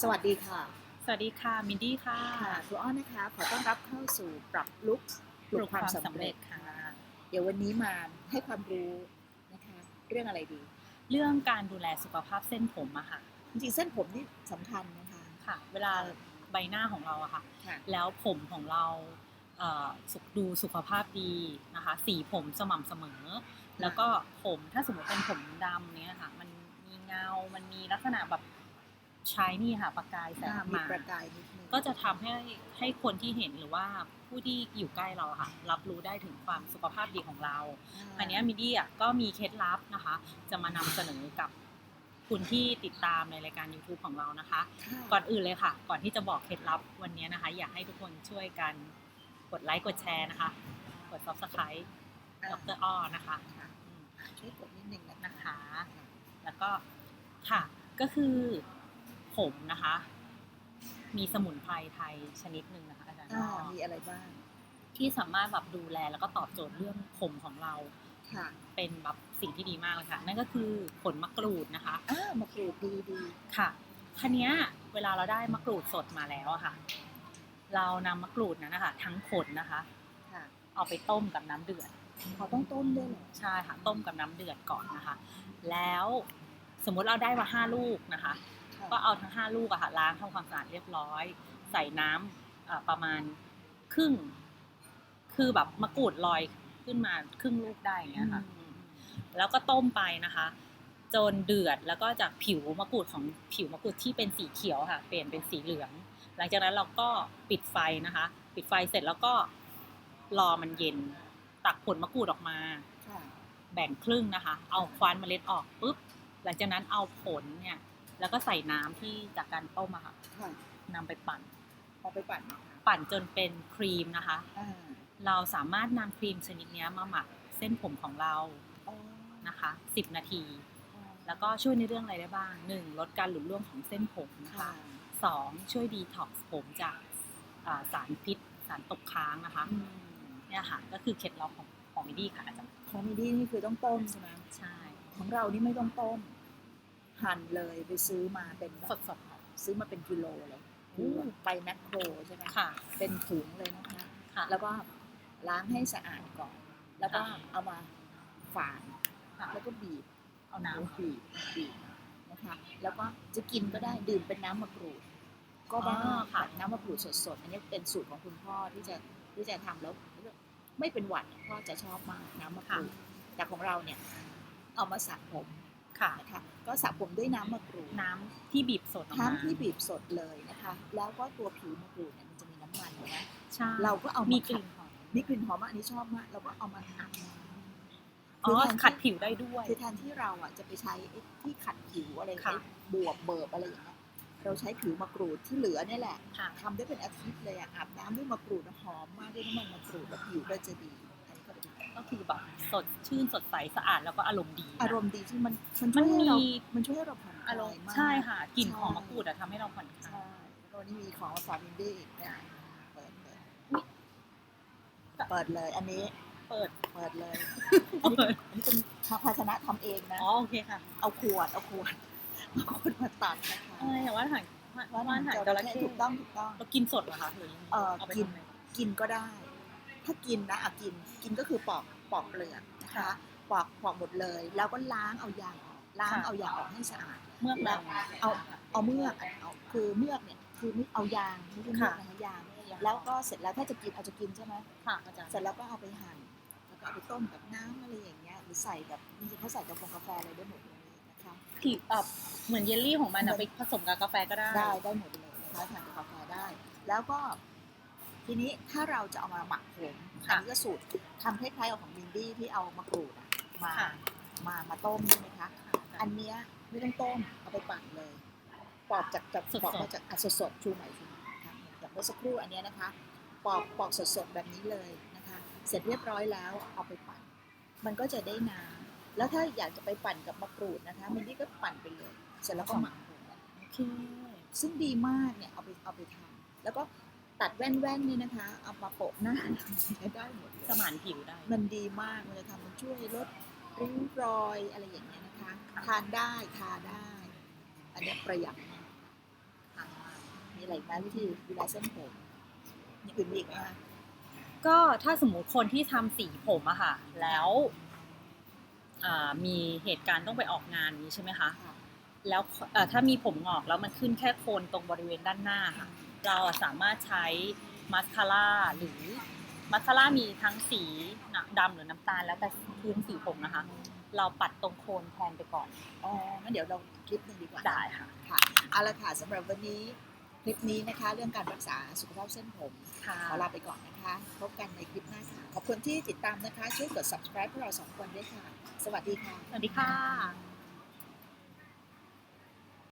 สวัสดีค่ะ สวัสดีค่ะ มินดี้ค่ะค่ะครูอ้อนนะคะ ขอต้อนรับเข้าสู่ปรับลุกปลุกความสำเร็จค่ะ เดี๋ยววันนี้มาให้ความรู้นะคะ เรื่องอะไรดี เรื่องการดูแลสุขภาพเส้นผมอะค่ะ จริงๆเส้นผมนี่สำคัญนะคะค่ะ เวลาใบหน้าของเราอะค่ะค่ะแล้วผมของเราเอ่อสุขดูสุขภาพดีนะคะ สีผมสม่ำเสมอ แล้วก็ผมถ้าสมมติเป็นผมดำเนี้ยค่ะ มันมีเงา มันมีลักษณะแบบ ชายนี่ค่ะประกายแสงอ่าออกมีมาประกายนิดนึงก็จะทำให้ให้คนที่เห็นหรือว่าผู้ที่อยู่ใกล้เราอะค่ะ รับรู้ได้ถึงความสุขภาพดีของเรา อันเนี้ยมิดี้อะก็มีเคล็ดลับนะคะ จะมานำเสนอกับคุณที่ติดตามในรายการ YouTube ของเรานะคะค่ะก่อนอื่นเลยค่ะ ก่อนที่จะบอกเคล็ดลับวันนี้นะคะ อยากให้ทุกคนช่วยกันกดไลค์กดแชร์นะคะ กด Subscribe ดรอ้อนะคะค่ะอืมช่วยกดนิดนึงนะนะคะ แล้วก็ค่ะก็คือผ มนะคะ มีสมุนไพรไทยชนิดหนึ่งนะคะอาจารย์อ่าอ้อมีอะไรบ้าง ที่สามารถแบบดูแลแล้วก็ตอบโจทย์เรื่องผมของเราค่ะเป็นแบบสิ่งที่ดีมากเลยค่ะ นั่นก็คือผลมะกรูดนะคะอ่ามะกรูดดีดีค่ะทีเนี้ยเวลาเราได้มะกรูดสดมาแล้วอะค่ะ เรานำมะกรูดนั้นนะคะทั้งผลนะคะค่ะเอาไปต้มกับน้ำเดือดเขาต้องต้มด้วยเหรอใช่ค่ะต้มกับน้ำเดือดก่อนนะคะ แล้วสมมุติเราได้มาห้าลูกนะคะค่ะ ก็เอาทั้งห้าลูกอะค่ะล้างทำความสะอาดเรียบร้อย ใส่น้ำเอ่อประมาณครึ่ง คือแบบมะกรูดลอยขึ้นมาครึ่งลูกได้อย่างเงี้ยค่ะอืมแล้วก็ต้มไปนะคะ จนเดือดแล้วก็จากผิวมะกรูดของผิวมะกรูดที่เป็นสีเขียวค่ะ เปลี่ยนเป็นสีเหลือง หลังจากนั้นเราก็ปิดไฟนะคะ ปิดไฟเสร็จแล้วก็รอมันเย็น ตักผลมะกรูดออกมาค่ะแบ่งครึ่งนะคะ เอาควานเมล็ดออกปุ๊บหลังจากนั้นเอาผลเนี่ย แล้วก็ใส่น้ำที่จากการต้มอะค่ะค่ะนำไปปั่น เอาไปปั่นนะคะปั่นจนเป็นครีมนะคะ อ่าเราสามารถนำครีมชนิดเนี้ยมาหมักเส้นผมของเราอ๋อนะคะ 10 นาที แล้วก็ช่วยในเรื่องอะไรได้บ้าง 1. ลดการหลุดร่วงของเส้นผมนะคะค่ะ 2. ช่วยดีท็อกซ์ผมจากอ่าสารพิษ สารตกค้างนะคะ อืมเนี่ยค่ะ ก็คือเคล็ดลับของของมิดี้ค่ะอาจารย์ของมิดี้นี่คือต้องต้มใช่ไหมใช่ ของเรานี่ไม่ต้องต้ม หั่นเลยไปซื้อมาเป็นแบบสดๆค่ะซื้อมาเป็นกิโลเลยอืมไปแมคโครใช่ไหมค่ะเป็นถุงเลยนะคะค่ะแล้วก็ล้างให้สะอาดก่อน แล้วก็ค่ะเอามาฝานค่ะแล้วก็บีบเอาน้ำบีบบีบนะคะแล้วก็จะกินก็ได้ดื่มเป็นน้ำมะกรูด ก็ได้อ๋อค่ะน้ำมะกรูดสดๆอันนี้เป็นสูตรของคุณพ่อที่จะที่จะทำแล้วไม่เป็นหวัดพ่อจะชอบมากน้ำมะกรูดแต่ของเราเนี่ยเอามาสระผม ค่ะนะคะก็สระผมด้วยน้ำมะกรูดน้ำที่บีบสดออกมาน้ำที่บีบสดเลยนะคะ แล้วก็ตัวผิวมะกรูดเนี่ยมันจะมีน้ำมันอยู่นะใช่เราก็เอามีมีกลิ่นหอมมีกลิ่นหอมมากอันนี้ชอบมากเราก็เอามาอาบน้ำอ๋อคือแทนที่ขัดผิวได้ด้วยคือแทนที่เราอะจะไปใช้ไอ้ที่ขัดผิวอะไรค่ะไอ้บวบเบิบอะไรอย่างเงี้ยเราใช้ผิวมะกรูดที่เหลือเนี่ยแหละค่ะทำได้เป็นอาทิตย์เลยอะอาบน้ำด้วยมะกรูดหอมมากด้วยน้ำมันมะกรูดแล้วผิวก็จะดีอันนี้ ก็ดีก็คือแบบสดชื่นสดใสสะอาดแล้วก็อารมณ์ดีนะอารมณ์ดีที่มันมันมัช่วนยให้มีเรามันช่วยให้เราผ่อนคอารลามยณ์มากใช่ค่ะกลิ่นใช่หอมมะกรูดอะทำให้เราผ่อนคลาใช่ยแล้วก็นี่มีของมาฝากมินดี้อีกนะเปิดเลยอุ๊ยเปิดเลย อันนี้เปิดเปิดเลยเปิดอันนี้เป็นภาชนะทำเองนะอ๋อโอเคค่ะ เอาขวดเอาขวดเอาขวดมาตัดนะคะเออแต่ว่าอาหารว่าอาหารจระเข้ถูกต้องถูกต้องเรากินสดเหรอคะหรือยังไงเอ่อเอาไปกินทำอะไรกินก็ได้ ถ้ากินนะอะกินกินก็คือปอกปอกเปลือกนะคะค่ะปอกปอกหมดเลย แล้วก็ล้างเอายางออกล้างค่ะเอายางออกให้สะอาดเมื่อแล้เราวเอาเอาเมือกอะเอาคือเมือกเนี่ยคือไม่เอายางไม่ใช่เมือกค่ะนะคะยางแล้วก็เสร็จแล้วถ้าจะกินเอาจะกินใช่ไหมค่ะอาจารย์เสร็จแล้วก็เอาไปหั่นแล้วก็เอาไปต้มกับน้ำอะไรอย่างเงี้ยหรือใส่แบบจริงๆเขาใส่กับกาแฟอะไรได้หมดเลยนะคะผิวเอ่อเหมือนเยลลี่ของมันอะไปผสมกับกาแฟก็ได้ได้ได้หมดเลยนะคะทานกับกาแฟได้ แล้วก็ ทีนี้ถ้าเราจะเอามาหมักผมอัค่ะนนี้ก็สูตรทำคล้ายๆกับของบินดี้ที่เอามะกรูดอะมาค่ะ มามาต้มใช่ไหมคะ อันเนี้ยไม่ต้องต้มเอาไปปั่นเลยปอกจากจากสดๆ ปอกมาจากอะสดๆชูใหม่ชูใหม่นะคะอย่างเมื่อสักครู่อันเนี้ยนะคะ ปอกปอกสดๆแบบนี้เลยนะคะ เสร็จเรียบร้อยแล้วเอาไปปั่น มันก็จะได้น้ำแล้วถ้าอยากจะไปปั่นกับมะกรูดนะคะมินดี้ก็ปั่นไปเลย เสร็จแล้วก็หมักผมโอเค ซึ่งดีมากเนี่ยเอาไปเอาไปทำแล้วก็ ตัดแว่นๆนี่นะคะ เอามาโปะหน้าได้หมดเลยสมานผิวได้ มันดีมากมันจะทำมันช่วยลดริ้วรอยอะไรอย่างเงี้ยนะคะ ทานได้ทาได้ อันเนี้ยประหยัดมากค่ะมีอะไรอีกไหมวิธีดูแลเส้นผมอย่างอื่นมีอีกไหมคะก็ถ้าสมมุติคนที่ทำสีผมอะค่ะ แล้วอ่ามีเหตุการณ์ต้องไปออกงานนี้ใช่ไหมคะค่ะแล้วเอ่อถ้ามีผมงอกแล้วมันขึ้นแค่โคนตรงบริเวณด้านหน้าค่ะ เราอะสามารถใช้มาสคาร่าหรือมาสคาร่ามีทั้งสีดำหรือน้ำตาลแล้วแต่พื้นสีผมนะคะ เราปัดตรงโคนแทนไปก่อน อ๋องั้นเดี๋ยวเราคลิปหนึ่งดีกว่าได้ค่ะ ค่ะเอาละค่ะสำหรับวันนี้คลิปนี้นะคะ เรื่องการรักษาสุขภาพเส้นผมค่ะขอลาไปก่อนนะคะ พบกันในคลิปหน้าค่ะ ขอบคุณที่ติดตามนะคะ ช่วยกด subscribe พวกเราสองคนด้วยค่ะ สวัสดีค่ะ สวัสดีค่ะ